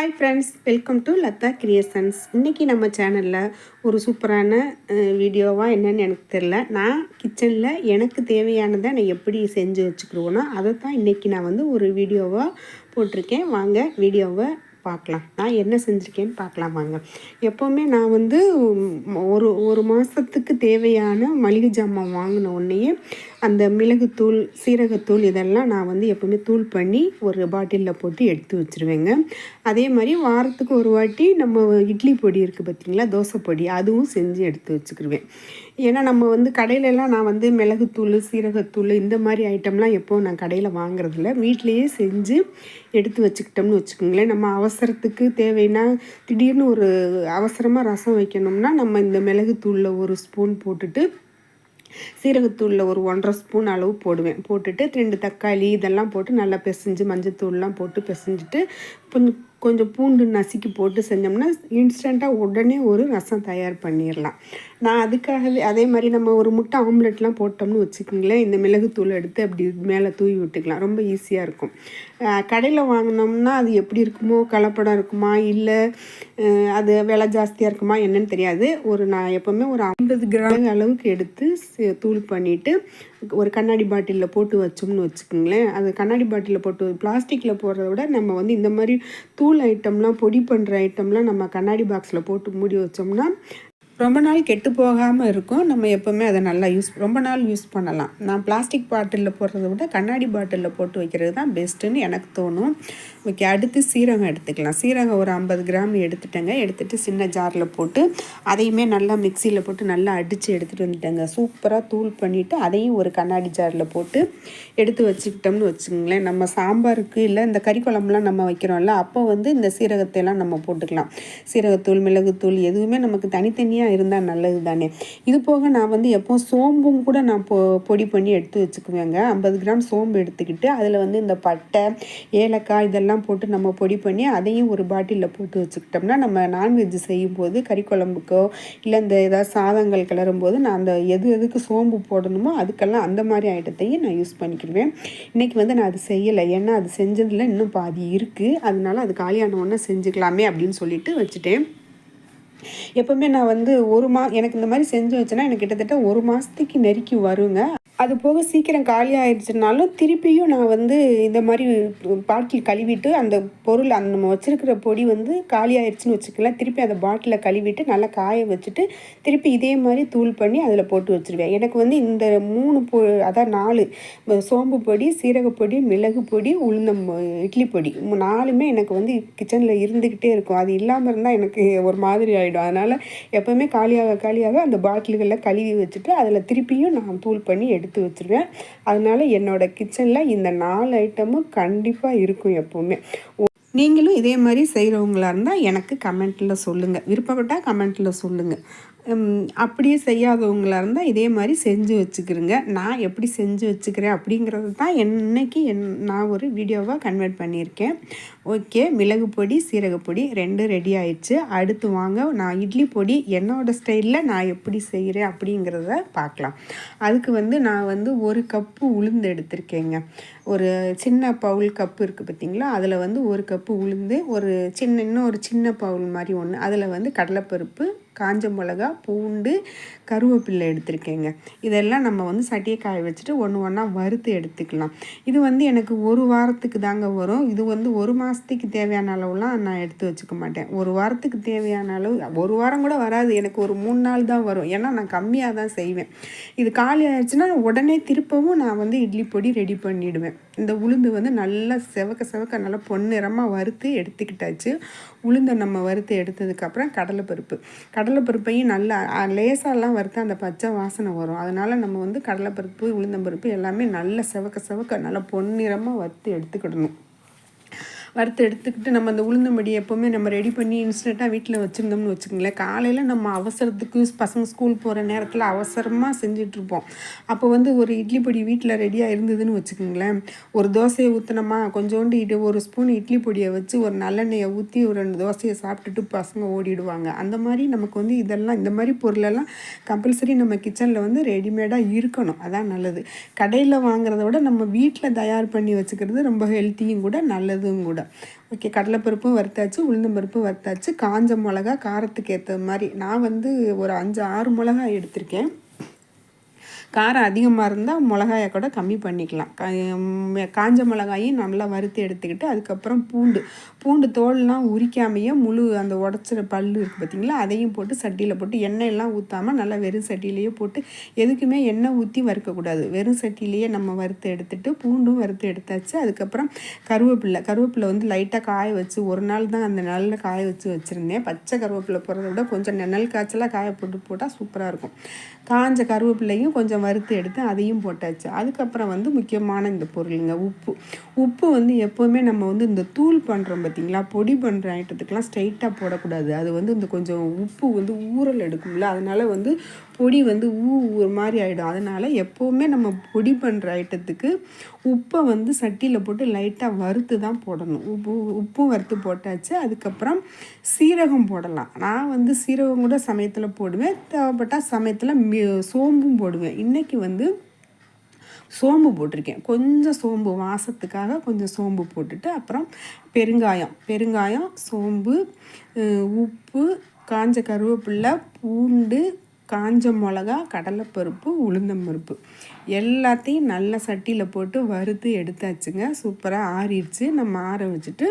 Hi friends welcome to Latha creations இன்றைக்கி நம்ம சேனலில் ஒரு சூப்பரான வீடியோவாக என்னன்னு எனக்கு தெரில நான் கிச்சனில் எனக்கு தேவையானதை நான் எப்படி செஞ்சு வச்சுக்கிருவோனோ அதை தான் இன்றைக்கி நான் வந்து ஒரு வீடியோவாக போட்டிருக்கேன். வாங்க வீடியோவை பார்க்கலாம். நான் என்ன செஞ்சுருக்கேன்னு பார்க்கலாம் வாங்க. எப்போவுமே நான் வந்து ஒரு ஒரு மாதத்துக்கு தேவையான மளிகை ஜாமான் வாங்கின உடனேயே அந்த மிளகுத்தூள் சீரகத்தூள் இதெல்லாம் நான் வந்து எப்போவுமே தூள் பண்ணி ஒரு பாட்டிலில் போட்டு எடுத்து வச்சுருவேங்க. அதே மாதிரி வாரத்துக்கு ஒரு வாட்டி நம்ம இட்லி பொடி இருக்குது பார்த்திங்களா தோசை பொடி அதுவும் செஞ்சு எடுத்து வச்சுக்கிருவேன். ஏன்னா நம்ம வந்து கடையிலலாம் நான் வந்து மிளகுத்தூள் சீரகத்தூள் இந்த மாதிரி ஐட்டம்லாம் எப்போவும் நான் கடையில் வாங்குறதில்ல. வீட்லேயே செஞ்சு எடுத்து வச்சுக்கிட்டோம்னு வச்சுக்கோங்களேன். நம்ம அவசரத்துக்கு தேவைன்னா திடீர்னு ஒரு அவசரமாக ரசம் வைக்கணும்னா நம்ம இந்த மிளகுத்தூளில் ஒரு ஸ்பூன் போட்டுட்டு சீரகத்தூளில் ஒரு ஒன்றரை ஸ்பூன் அளவு போடுவேன். போட்டுட்டு ரெண்டு தக்காளி இதெல்லாம் போட்டு நல்லா பிசைஞ்சு மஞ்சத்தூள்லாம் போட்டு பிசைஞ்சிட்டு கொஞ்சம் கொஞ்சம் பூண்டு நசுக்கி போட்டு செஞ்சோம்னா இன்ஸ்டண்ட்டாக உடனே ஒரு ரசம் தயார் பண்ணிடலாம் நான் அதுக்காகவே அதே மாதிரி நம்ம ஒரு முட்டை ஆம்லெட்லாம் போட்டோம்னு வச்சுக்கோங்களேன் இந்த மிளகுத்தூள் எடுத்து அப்படி மேலே தூவி விட்டுக்கலாம். ரொம்ப ஈஸியாக இருக்கும். கடையில் வாங்கினோம்னா அது எப்படி இருக்குமோ கலப்படம் இருக்குமா இல்லை அது விலை ஜாஸ்தியாக இருக்குமா என்னன்னு தெரியாது. ஒரு நான் எப்போவுமே ஒரு ஐம்பது கிராம் அளவுக்கு எடுத்து தூள் பண்ணிவிட்டு ஒரு கண்ணாடி பாட்டிலில் போட்டு வச்சோம்னு வச்சுக்கோங்களேன். அது கண்ணாடி பாட்டிலில் போட்டு பிளாஸ்டிக்கில் போடுறத விட நம்ம வந்து இந்த மாதிரி தூள் ஐட்டம்லாம் பொடி பண்ணுற ஐட்டம்லாம் நம்ம கண்ணாடி பாக்ஸில் போட்டு மூடி வச்சோம்னா ரொம்ப நாள் கெட்டு போகாமல் இருக்கும். நம்ம எப்போவுமே அதை நல்லா யூஸ் ரொம்ப நாள் யூஸ் பண்ணலாம். நான் பிளாஸ்டிக் பாட்டிலில் போடுறத விட கண்ணாடி பாட்டிலில் போட்டு வைக்கிறது தான் பெஸ்ட்டுன்னு எனக்கு தோணும். ஓகே அடுத்து சீரகம் எடுத்துக்கலாம். சீரகம் ஒரு ஐம்பது கிராம் எடுத்துட்டேங்க. எடுத்துகிட்டு சின்ன ஜாரில் போட்டு அதையுமே நல்லா மிக்சியில் போட்டு நல்லா அடித்து எடுத்துகிட்டு வந்துட்டேங்க. சூப்பராக தூள் பண்ணிவிட்டு அதையும் ஒரு கண்ணாடி ஜாரில் போட்டு எடுத்து வச்சுக்கிட்டோம்னு வச்சுக்கோங்களேன். நம்ம சாம்பாருக்கு இல்லை இந்த கறி குழம்புலாம் நம்ம வைக்கிறோம்ல அப்போ வந்து இந்த சீரகத்தையெல்லாம் நம்ம போட்டுக்கலாம். சீரகத்தூள் மிளகுத்தூள் எதுவுமே நமக்கு தனித்தனியாக இருந்தால் நல்லது தானே இது போக நான் வந்து எப்போ சோம்பும் கூட நான் பொ பொடி பண்ணி எடுத்து வச்சுக்குவேங்க. ஐம்பது கிராம் சோம்பு எடுத்துக்கிட்டு அதில் வந்து இந்த பட்டை ஏலக்காய் இதெல்லாம் போட்டு நம்ம பொடி பண்ணி அதையும் ஒரு பாட்டிலில் போட்டு வச்சுக்கிட்டோம்னா நம்ம நான்வெஜ் செய்யும்போது கறி குழம்புக்கோ இல்லை இந்த ஏதாவது சாதங்கள் கிளறும் போது நான் அந்த எது எதுக்கு சோம்பு போடணுமோ அதுக்கெல்லாம் அந்த மாதிரி ஐட்டத்தையும் நான் யூஸ் பண்ணிக்கிடுவேன். இன்றைக்கி வந்து நான் அது செய்யலை. ஏன்னா அது செஞ்சதில் இன்னும் பாதி இருக்குது அதனால அது காலியான உடனே செஞ்சுக்கலாமே அப்படின்னு சொல்லிட்டு வச்சுட்டேன். எப்போவுமே நான் வந்து ஒரு மா எனக்கு இந்த மாதிரி செஞ்சு வச்சேன்னா எனக்கு கிட்டத்தட்ட ஒரு மாதத்துக்கு நெருக்கி வருங்க. அது போக சீக்கிரம் காலி ஆயிடுச்சுனாலும் திருப்பியும் நான் வந்து இந்த மாதிரி பாட்டில் கழுவிட்டு அந்த பொருள் அந்த நம்ம வச்சுருக்கிற பொடி வந்து காலி ஆயிடுச்சுன்னு வச்சுக்கலாம் திருப்பி அந்த பாட்டிலில் கழுவிட்டு நல்லா காய வச்சுட்டு திருப்பி இதே மாதிரி தூள் பண்ணி அதில் போட்டு வச்சுருவேன். எனக்கு வந்து இந்த மூணு பொ அதான் நாலு சோம்பு பொடி சீரகப்பொடி மிளகு பொடி உளுந்தம் இட்லி பொடி நாலுமே எனக்கு வந்து கிச்சனில் இருந்துக்கிட்டே இருக்கும். அது இல்லாமல் இருந்தால் எனக்கு ஒரு மாதிரி ஆகிடும் அதனால் எப்போவுமே காலியாக காலியாக அந்த பாட்டில்களில் கழுவி வச்சுட்டு அதில் திருப்பியும் நான் தூள் பண்ணி எடுத்து எடுத்து வச்சுருவேன். அதனால் என்னோடய கிச்சனில் இந்த நாலு ஐட்டமும் கண்டிப்பாக இருக்கும் எப்போவுமே. நீங்களும் இதே மாதிரி செய்கிறவங்களா இருந்தால் எனக்கு கமெண்ட்டில் சொல்லுங்கள் விருப்பப்பட்டால் கமெண்ட்டில் சொல்லுங்கள் அப்படியே செய்யாதவங்களாக இருந்தால் இதே மாதிரி செஞ்சு வச்சுக்கிறேங்க நான் எப்படி செஞ்சு வச்சுக்கிறேன் அப்படிங்கிறது தான் என்னைக்கு என் நான் ஒரு வீடியோவாக கன்வெர்ட் பண்ணியிருக்கேன். ஓகே மிளகு பொடி சீரகப்பொடி ரெண்டும் ரெடி ஆயிடுச்சு. அடுத்து வாங்க நான் இட்லி பொடி என்னோடய ஸ்டைலில் நான் எப்படி செய்கிறேன் அப்படிங்கிறத பார்க்கலாம். அதுக்கு வந்து நான் வந்து ஒரு கப்பு உளுந்து எடுத்திருக்கேங்க. ஒரு சின்ன பவுல் கப்பு இருக்குது பார்த்திங்களா அதில் வந்து ஒரு கப்பு உளுந்து ஒரு சின்ன இன்னும் ஒரு சின்ன பவுல் மாதிரி ஒன்று அதில் வந்து கடலைப்பருப்பு காஞ்ச மிளகா பூண்டு கருவேப்பில்லை எடுத்திருக்கேங்க. இதெல்லாம் நம்ம வந்து சட்டியை காய வச்சுட்டு ஒன்று ஒன்றா வறுத்து எடுத்துக்கலாம். இது வந்து எனக்கு ஒரு வாரத்துக்கு தாங்க வரும். இது வந்து ஒரு மாதத்துக்கு தேவையான அளவுலாம் நான் எடுத்து வச்சுக்க மாட்டேன். ஒரு வாரத்துக்கு தேவையான அளவு ஒரு வாரம் கூட வராது. எனக்கு ஒரு மூணு நாள் தான் வரும். ஏன்னா நான் கம்மியாக தான் செய்வேன். இது காலி ஆயிடுச்சுன்னா உடனே திருப்பவும் நான் வந்து இட்லி பொடி ரெடி பண்ணிவிடுவேன் இந்த உளுந்து வந்து நல்லா செவக்க செவக்க நல்லா பொன்னிறமாக வறுத்து எடுத்துக்கிட்டாச்சு. உளுந்தை நம்ம வறுத்து எடுத்ததுக்கப்புறம் கடலைப்பருப்பு கடலைப்பருப்பையும் நல்லா லேசாலாம் வறுத்து அந்த பச்சை வாசனை வரும். அதனால் நம்ம வந்து கடலைப்பருப்பு உளுந்தம்பருப்பு எல்லாமே நல்ல செவக்க செவக்க நல்லா பொன்னிறமாக வறுத்து எடுத்துக்கிடணும். வறுத்து எடுத்துக்கிட்டு நம்ம அந்த உளுந்தம்படி எப்போவுமே நம்ம ரெடி பண்ணி இன்ஸ்டண்ட்டாக வீட்டில் வச்சுருந்தோம்னு வச்சுக்கோங்களேன். காலையில் நம்ம அவசரத்துக்கு பசங்க ஸ்கூல் போகிற நேரத்தில் அவசரமாக செஞ்சிட்ருப்போம் அப்போ வந்து ஒரு இட்லி பொடி வீட்டில் ரெடியாக இருந்ததுன்னு வச்சுக்கோங்களேன். ஒரு தோசையை ஊற்றினோமா கொஞ்சோண்டு இடு ஒரு ஸ்பூன் இட்லி பொடியை வச்சு ஒரு நல்லெண்ணெயை ஊற்றி ஒரு ரெண்டு தோசையை சாப்பிட்டுட்டு பசங்க ஓடிடுவாங்க. அந்த மாதிரி நமக்கு வந்து இதெல்லாம் இந்த மாதிரி பொருளெல்லாம் கம்பல்சரி நம்ம கிச்சனில் வந்து ரெடிமேடாக இருக்கணும். அதான் நல்லது. கடையில் வாங்குறத விட நம்ம வீட்டில் தயார் பண்ணி வச்சுக்கிறது ரொம்ப ஹெல்த்தியும் கூட நல்லதும் கூட. கூட ஓகே கடலைப்பருப்பும் வறுத்தாச்சு உளுந்தம்பருப்பும் வறுத்தாச்சு காஞ்ச மிளகா காரத்துக்கு ஏற்ற மாதிரி. நான் வந்து ஒரு அஞ்சு ஆறு மிளகா எடுத்திருக்கேன். காரம் அதிகமாக இருந்தால் மிளகாயை கூட கம்மி பண்ணிக்கலாம். காஞ்ச மிளகாயும் நல்லா வறுத்து எடுத்துக்கிட்டு அதுக்கப்புறம் பூண்டு. பூண்டு தோல்லாம் உரிக்காமையே முழு அந்த உடச்சிற பல் இருக்குது பார்த்திங்களா அதையும் போட்டு சட்டியில் போட்டு எண்ணெயெல்லாம் ஊற்றாமல் நல்லா வெறும் சட்டியிலேயே போட்டு எதுக்குமே எண்ணெய் ஊற்றி வறுக்கக்கூடாது. வெறும் சட்டியிலேயே நம்ம வறுத்து எடுத்துட்டு பூண்டும் வறுத்து எடுத்தாச்சு. அதுக்கப்புறம் கருவேப்பில்லை கருவேப்பிலை வந்து லைட்டாக காய வச்சு ஒரு நாள் தான் அந்த நாளில் காய வச்சு வச்சுருந்தேன். பச்சை கருவேப்பிலை போடுறத விட கொஞ்சம் நெல் காய்ச்சலாக காய போட்டு போட்டால் சூப்பராக இருக்கும். காஞ்ச கருவேப்பிலையும் கொஞ்சம் வறுத்து எடுத்து அதையும் போட்டாச்சு. அதுக்கப்புறம் வந்து முக்கியமான இந்த பொருளுங்க உப்பு. உப்பு வந்து எப்போவுமே நம்ம வந்து இந்த தூள் பண்ணுறோம் பார்த்திங்களா பொடி பண்ணுற ஐட்டத்துக்கெலாம் ஸ்ட்ரைட்டாக போடக்கூடாது. அது வந்து இந்த கொஞ்சம் உப்பு வந்து ஊறல் எடுக்கும்ல அதனால் வந்து பொடி வந்து ஊ ஒரு மாதிரி ஆகிடும் அதனால் எப்போவுமே நம்ம பொடி பண்ணுற ஐட்டத்துக்கு உப்பை வந்து சட்டியில் போட்டு லைட்டாக வறுத்து தான் போடணும். உப்பு உப்பும் வறுத்து போட்டாச்சு. அதுக்கப்புறம் சீரகம் போடலாம். நான் வந்து சீரகம் கூட சமயத்தில் போடுவேன். தேவைப்பட்டால் சமயத்தில் சோம்பும் போடுவேன். இன்றைக்கி வந்து சோம்பு போட்டிருக்கேன். கொஞ்சம் சோம்பு வாசத்துக்காக கொஞ்சம் சோம்பு போட்டுட்டு அப்புறம் பெருங்காயம். பெருங்காயம் சோம்பு உப்பு காஞ்ச கருவேப்பில்லை பூண்டு காஞ்ச மிளகா கடலைப்பருப்பு உளுந்தம்பருப்பு எல்லாத்தையும் நல்ல சட்டியில் போட்டு வறுத்து எடுத்தாச்சுங்க. சூப்பராக ஆறிடுச்சு. நம்ம ஆற வச்சுட்டு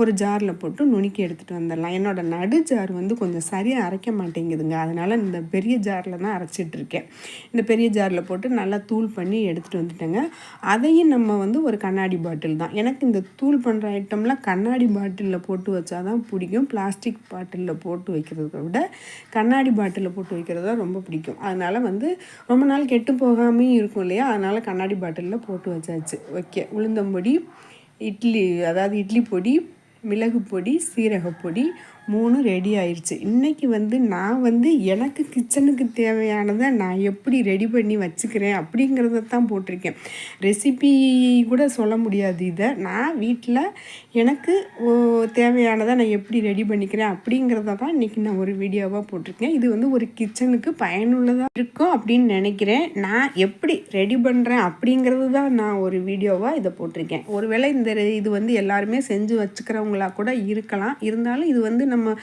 ஒரு ஜாரில் போட்டு நுணுக்கி எடுத்துகிட்டு வந்துடலாம். என்னோடய நடு ஜார் வந்து கொஞ்சம் சரியாக அரைக்க மாட்டேங்குதுங்க. அதனால் இந்த பெரிய ஜாரில் தான் அரைச்சிட்ருக்கேன் இந்த பெரிய ஜாரில் போட்டு நல்லா தூள் பண்ணி எடுத்துகிட்டு வந்துட்டேங்க. அதையும் நம்ம வந்து ஒரு கண்ணாடி பாட்டில் தான். எனக்கு இந்த தூள் பண்ணுற ஐட்டம்லாம் கண்ணாடி பாட்டிலில் போட்டு வச்சா தான் பிடிக்கும். பிளாஸ்டிக் பாட்டிலில் போட்டு வைக்கிறத விட கண்ணாடி பாட்டிலில் போட்டு வைக்கிறது தான் ரொம்ப பிடிக்கும். அதனால் வந்து ரொம்ப நாள் கெட்டு போகாமையும் இருக்கும் இல்லையா? அதனால் கண்ணாடி பாட்டிலில் போட்டு வச்சாச்சு. ஓகே. உளுந்தம்பொடி இட்லி அதாவது இட்லி பொடி மிளகு பொடி சீரகப்பொடி மூணு ரெடி ஆயிடுச்சு இன்றைக்கி வந்து நான் வந்து எனக்கு கிச்சனுக்கு தேவையானதை நான் எப்படி ரெடி பண்ணி வச்சுக்கிறேன் அப்படிங்கிறத தான் போட்டிருக்கேன். ரெசிபி கூட சொல்ல முடியாது இதை. நான் வீட்டில் எனக்கு தேவையானதை நான் எப்படி ரெடி பண்ணிக்கிறேன் அப்படிங்கிறத தான் இன்றைக்கி நான் ஒரு வீடியோவாக போட்டிருக்கேன். இது வந்து ஒரு கிச்சனுக்கு பயனுள்ளதாக இருக்கும் அப்படின்னு நினைக்கிறேன். நான் எப்படி ரெடி பண்ணுறேன் அப்படிங்கிறது தான் நான் ஒரு வீடியோவாக இதை போட்டிருக்கேன். ஒருவேளை இந்த இது வந்து எல்லாருமே செஞ்சு வச்சுக்கிறவங்களா கூட இருக்கலாம். இருந்தாலும் இது வந்து நம்ம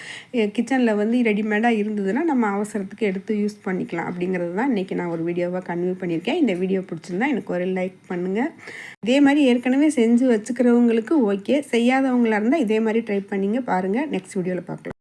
கிச்சனில் வந்து ரெடிமேடாக இருந்ததுன்னா நம்ம அவசரத்துக்கு எடுத்து யூஸ் பண்ணிக்கலாம். அப்படிங்கிறது தான் இன்றைக்கி நான் ஒரு வீடியோவாக கன்வியூ பண்ணியிருக்கேன். இந்த வீடியோ பிடிச்சிருந்தா எனக்கு ஒரு லைக் பண்ணுங்கள் இதே மாதிரி ஏற்கனவே செஞ்சு வச்சுக்கிறவங்களுக்கு ஓகே செய்யாதவங்களாக இருந்தால் இதே மாதிரி ட்ரை பண்ணிங்க பாருங்கள் நெக்ஸ்ட் வீடியோவில் பார்க்கலாம்.